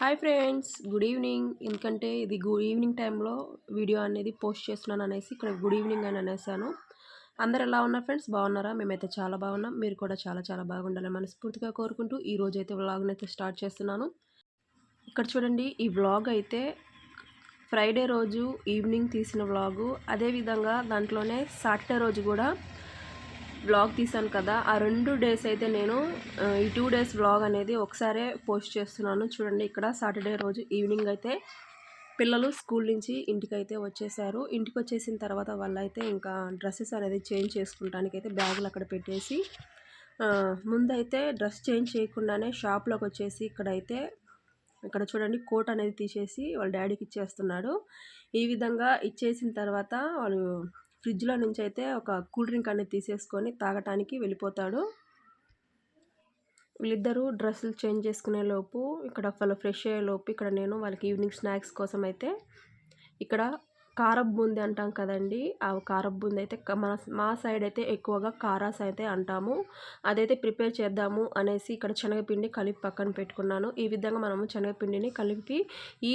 Hi friends good evening. ఎందుకంటే ఇది good evening టైంలో వీడియో అనేది పోస్ట్ చేస్తున్నాను అనేసి ఇక్కడ గుడ్ ఈవినింగ్ అని అనేసాను. అందరు ఎలా ఉన్నారు ఫ్రెండ్స్? బాగున్నారా? మేమైతే చాలా బాగున్నాం. మీరు కూడా చాలా చాలా బాగుండాలని మనస్ఫూర్తిగా కోరుకుంటూ ఈ రోజు అయితే వ్లాగ్ని అయితే స్టార్ట్ చేస్తున్నాను. ఇక్కడ చూడండి ఈ వ్లాగ్ అయితే ఫ్రైడే రోజు ఈవినింగ్ తీసిన వ్లాగు అదేవిధంగా దాంట్లోనే సాటర్డే రోజు కూడా వ్లాగ్ తీసాను కదా ఆ రెండు డేస్ అయితే నేను ఈ టూ డేస్ వ్లాగ్ అనేది ఒకసారే పోస్ట్ చేస్తున్నాను. చూడండి ఇక్కడ సాటర్డే రోజు ఈవినింగ్ అయితే పిల్లలు స్కూల్ నుంచి ఇంటికి అయితే వచ్చేసారు. ఇంటికి వచ్చేసిన తర్వాత వాళ్ళైతే ఇంకా డ్రెస్సెస్ అనేది చేంజ్ చేసుకుంటానికి అయితే బ్యాగులు అక్కడ పెట్టేసి ముందైతే డ్రెస్ చేంజ్ చేయకుండానే షాప్లోకి వచ్చేసి ఇక్కడైతే ఇక్కడ చూడండి కోట్ అనేది తీసేసి వాళ్ళ డాడీకి ఇచ్చేస్తున్నాడు. ఈ విధంగా ఇచ్చేసిన తర్వాత వాళ్ళు ఫ్రిడ్జ్లో నుంచి అయితే ఒక కూల్ డ్రింక్ అనేది తీసేసుకొని తాగటానికి వెళ్ళిపోతాడు. వీళ్ళిద్దరూ డ్రెస్సులు చేంజ్ చేసుకునే లోపు ఇక్కడ వాళ్ళు ఫ్రెష్ అయ్యే లోపు ఇక్కడ నేను వాళ్ళకి ఈవినింగ్ స్నాక్స్ కోసం అయితే ఇక్కడ కారపు బూంది అంటాం కదండి ఆ కారపు బూంది అయితే మన మా సైడ్ అయితే ఎక్కువగా కారాస్ అయితే అంటాము. అదైతే ప్రిపేర్ చేద్దాము అనేసి ఇక్కడ శనగపిండి కలిపి పక్కన పెట్టుకున్నాను. ఈ విధంగా మనము శనగపిండిని కలిపి ఈ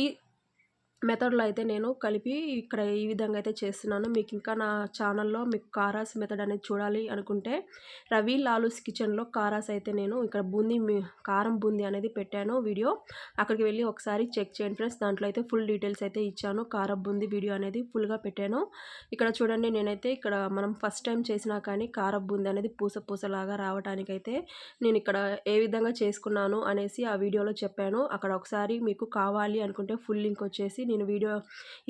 మెథడ్లో అయితే నేను కలిపి ఇక్కడ ఈ విధంగా అయితే చేస్తున్నాను. మీకు ఇంకా నా ఛానల్లో మీకు కారాస్ మెథడ్ అనేది చూడాలి అనుకుంటే రవి లాలూస్ కిచెన్లో కారాస్ అయితే నేను ఇక్కడ బూందీ మీ- కారం బూందీ అనేది పెట్టాను వీడియో. అక్కడికి వెళ్ళి ఒకసారి చెక్ చేయండి ఫ్రెండ్స్. దాంట్లో అయితే ఫుల్ డీటెయిల్స్ అయితే ఇచ్చాను. కారం బూందీ వీడియో అనేది ఫుల్గా పెట్టాను. ఇక్కడ చూడండి నేనైతే ఇక్కడ మనం ఫస్ట్ టైం చేసినా కానీ కారం బూందీ అనేది పూస పూసలాగా రావడానికైతే నేను ఇక్కడ ఏ విధంగా చేసుకున్నాను అనేసి ఆ వీడియోలో చెప్పాను. అక్కడ ఒకసారి మీకు కావాలి అనుకుంటే ఫుల్ లింక్ వచ్చేసి నేను వీడియో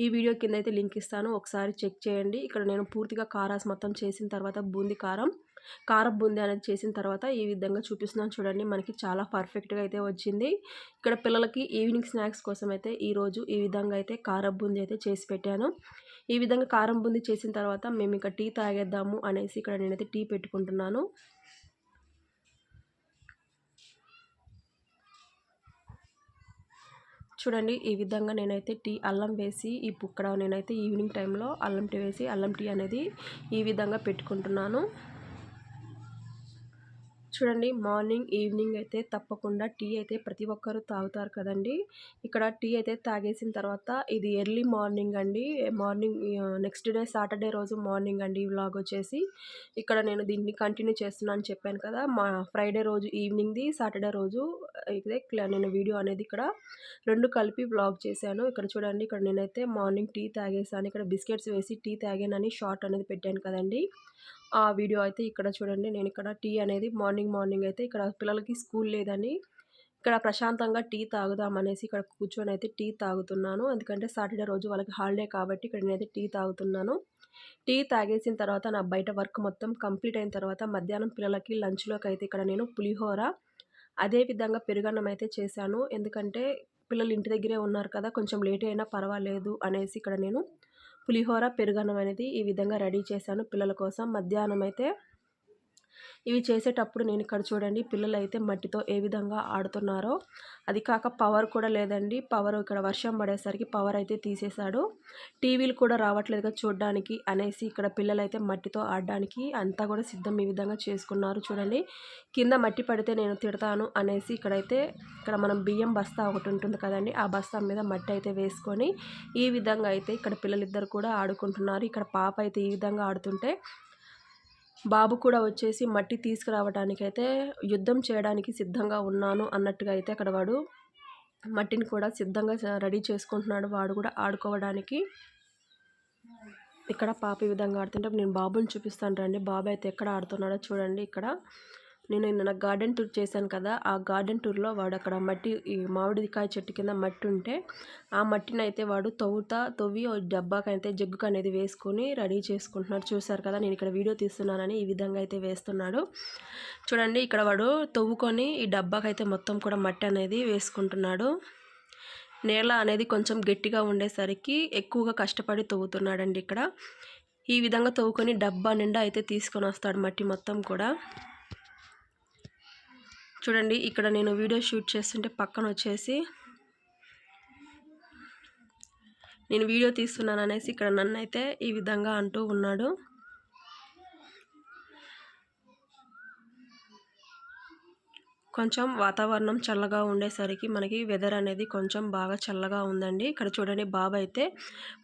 ఈ వీడియో కింద అయితే లింక్ ఇస్తాను. ఒకసారి చెక్ చేయండి. ఇక్కడ నేను పూర్తిగా కారాస్ మొత్తం చేసిన తర్వాత బూందీ కారం కారం బూందీ అనేది చేసిన తర్వాత ఈ విధంగా చూపిస్తున్నాను చూడండి. మనకి చాలా పర్ఫెక్ట్గా అయితే వచ్చింది. ఇక్కడ పిల్లలకి ఈవినింగ్ స్నాక్స్ కోసం అయితే ఈరోజు ఈ విధంగా అయితే కారం బూందీ అయితే చేసి పెట్టాను. ఈ విధంగా కారం బూందీ చేసిన తర్వాత మేము ఇక టీ తాగేద్దాము అనేసి ఇక్కడ నేనైతే టీ పెట్టుకుంటున్నాను. చూడండి ఈ విధంగా నేనైతే టీ అల్లం వేసి ఈ పుక్కడ నేనైతే ఈవినింగ్ టైంలో అల్లం టీ వేసి అల్లం టీ అనేది ఈ విధంగా పెట్టుకుంటున్నాను. చూడండి మార్నింగ్ ఈవినింగ్ అయితే తప్పకుండా టీ అయితే ప్రతి ఒక్కరు తాగుతారు కదండి. ఇక్కడ టీ అయితే తాగేసిన తర్వాత ఇది ఎర్లీ మార్నింగ్ అండి. మార్నింగ్ నెక్స్ట్ డే సాటర్డే రోజు మార్నింగ్ అండి ఈ వ్లాగ్ వచ్చేసి. ఇక్కడ నేను దీన్ని కంటిన్యూ చేస్తున్నాను అని చెప్పాను కదా మా ఫ్రైడే రోజు ఈవినింగ్ది సాటర్డే రోజు ఇదే నేను వీడియో అనేది ఇక్కడ రెండు కలిపి వ్లాగ్ చేశాను. ఇక్కడ చూడండి ఇక్కడ నేనైతే మార్నింగ్ టీ తాగేసాను ఇక్కడ బిస్కెట్స్ వేసి టీ తాగానని షార్ట్ అనేది పెట్టాను కదండి. ఆ వీడియో అయితే ఇక్కడ చూడండి. నేను ఇక్కడ టీ అనేది మార్నింగ్ మార్నింగ్ అయితే ఇక్కడ పిల్లలకి స్కూల్ లేదని ఇక్కడ ప్రశాంతంగా టీ తాగుదాం అనేసి ఇక్కడ కూర్చొని అయితే టీ తాగుతున్నాను. ఎందుకంటే సాటర్డే రోజు వాళ్ళకి హాలిడే కాబట్టి ఇక్కడ నేనైతే టీ తాగుతున్నాను. టీ తాగేసిన తర్వాత నా బయట వర్క్ మొత్తం కంప్లీట్ అయిన తర్వాత మధ్యాహ్నం పిల్లలకి లంచ్లోకి అయితే ఇక్కడ నేను పులిహోర అదే విధంగా పెరుగన్నం అయితే చేశాను. ఎందుకంటే పిల్లలు ఇంటి దగ్గరే ఉన్నారు కదా కొంచెం లేట్ అయినా పర్వాలేదు అనేసి ఇక్కడ నేను పులిహోర పెరుగన్నం అనేది ఈ విధంగా రెడీ చేశాను. పిల్లల కోసం మధ్యాహ్నం అయితే ఇవి చేసేటప్పుడు నేను ఇక్కడ చూడండి పిల్లలు అయితే మట్టితో ఏ విధంగా ఆడుతున్నారో. అది కాక పవర్ కూడా లేదండి. పవర్ ఇక్కడ వర్షం పడేసరికి పవర్ అయితే తీసేశాడు. టీవీలు కూడా రావట్లేదుగా చూడడానికి అనేసి ఇక్కడ పిల్లలు అయితే మట్టితో ఆడడానికి అంతా కూడా సిద్ధం ఈ విధంగా చేసుకున్నారు. చూడండి కింద మట్టి పడితే నేను తిడతాను అనేసి ఇక్కడైతే ఇక్కడ మనం బియ్యం బస్తా ఒకటి ఉంటుంది కదండి ఆ బస్తా మీద మట్టి అయితే వేసుకొని ఈ విధంగా అయితే ఇక్కడ పిల్లలిద్దరు కూడా ఆడుకుంటున్నారు. ఇక్కడ పాప అయితే ఈ విధంగా ఆడుతుంటే బాబు కూడా వచ్చేసి మట్టి తీసుకురావడానికైతే యుద్ధం చేయడానికి సిద్ధంగా ఉన్నాను అన్నట్టుగా అయితే అక్కడ వాడు మట్టిని కూడా సిద్ధంగా రెడీ చేసుకుంటున్నాడు. వాడు కూడా ఆడుకోవడానికి. ఇక్కడ పాప ఈ విధంగా ఆడుతుంటే నేను బాబుని చూపిస్తాను రండి. బాబు అయితే ఎక్కడ ఆడుతున్నాడో చూడండి ఇక్కడ. నేను నిన్న గార్డెన్ టూర్ చేశాను కదా ఆ గార్డెన్ టూర్లో వాడు అక్కడ మట్టి ఈ మామిడికాయ చెట్టు కింద మట్టి ఉంటే ఆ మట్టిని అయితే వాడు తవ్వుతా తవ్వి డబ్బాకైతే జగ్గుకు అనేది వేసుకొని రెడీ చేసుకుంటున్నాడు చూశారు కదా నేను ఇక్కడ వీడియో తీస్తున్నానని ఈ విధంగా అయితే వేస్తున్నాడు. చూడండి ఇక్కడ వాడు తవ్వుకొని ఈ డబ్బాకైతే మొత్తం కూడా మట్టి అనేది వేసుకుంటున్నాడు. నేల అనేది కొంచెం గట్టిగా ఉండేసరికి ఎక్కువగా కష్టపడి తవ్వుతున్నాడండి ఇక్కడ. ఈ విధంగా తవ్వుకొని డబ్బా నిండా అయితే తీసుకొని వస్తాడు మట్టి మొత్తం కూడా. చూడండి ఇక్కడ నేను వీడియో షూట్ చేస్తుంటే పక్కన వచ్చేసి నేను వీడియో తీస్తున్నాను అనేసి ఇక్కడ నన్ను అయితే ఈ విధంగా అంటూ ఉన్నాడు. కొంచెం వాతావరణం చల్లగా ఉండేసరికి మనకి వెదర్ అనేది కొంచెం బాగా చల్లగా ఉందండి. ఇక్కడ చూడండి బాబు అయితే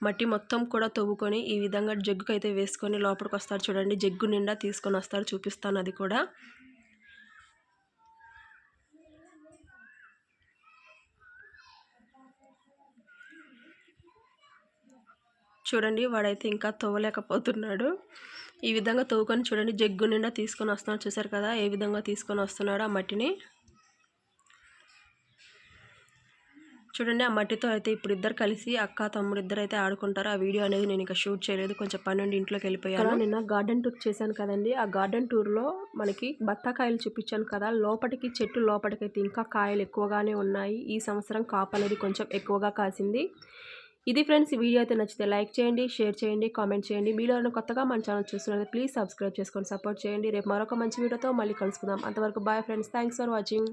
మట్టి మొత్తం కూడా తవ్వుకొని ఈ విధంగా జగ్గుకైతే అయితే వేసుకొని లోపలికి వస్తారు చూడండి జగ్గు నిండా తీసుకొని వస్తారు చూపిస్తాను అది కూడా. చూడండి వాడైతే ఇంకా తవ్వలేకపోతున్నాడు ఈ విధంగా తవ్వుకొని చూడండి జగ్గు నిండా తీసుకొని వస్తున్నాడు. చూసారు కదా ఏ విధంగా తీసుకొని వస్తున్నాడు ఆ మట్టిని. చూడండి ఆ మట్టితో అయితే ఇప్పుడు ఇద్దరు కలిసి అక్క తమ్ముడు ఇద్దరు అయితే ఆడుకుంటారు. ఆ వీడియో అనేది నేను ఇంకా షూట్ చేయలేదు. కొంచెం పన్నెండు ఇంట్లోకి వెళ్ళిపోయాను. నిన్న గార్డెన్ టూర్ చేశాను కదండి. ఆ గార్డెన్ టూర్లో మనకి బత్తాకాయలు చూపించాను కదా. లోపలికి చెట్టు లోపలికైతే ఇంకా కాయలు ఎక్కువగానే ఉన్నాయి. ఈ సంవత్సరం కాపు అనేది కొంచెం ఎక్కువగా కాసింది. ఇది ఫ్రెండ్స్ ఈ వీడియో అయితే నచ్చితే లైక్ చేయండి షేర్ చేయండి కామెంట్ చేయండి. మీలో కొత్తగా మన ఛానల్ చూస్తున్నది ప్లీజ్ సబ్స్క్రైబ్ చేసుకొని సపోర్ట్ చేయండి. రేపు మరొక మంచి వీడియోతో మళ్ళీ కలుసుకుందాం. అంతవరకు bye friends thanks for watching.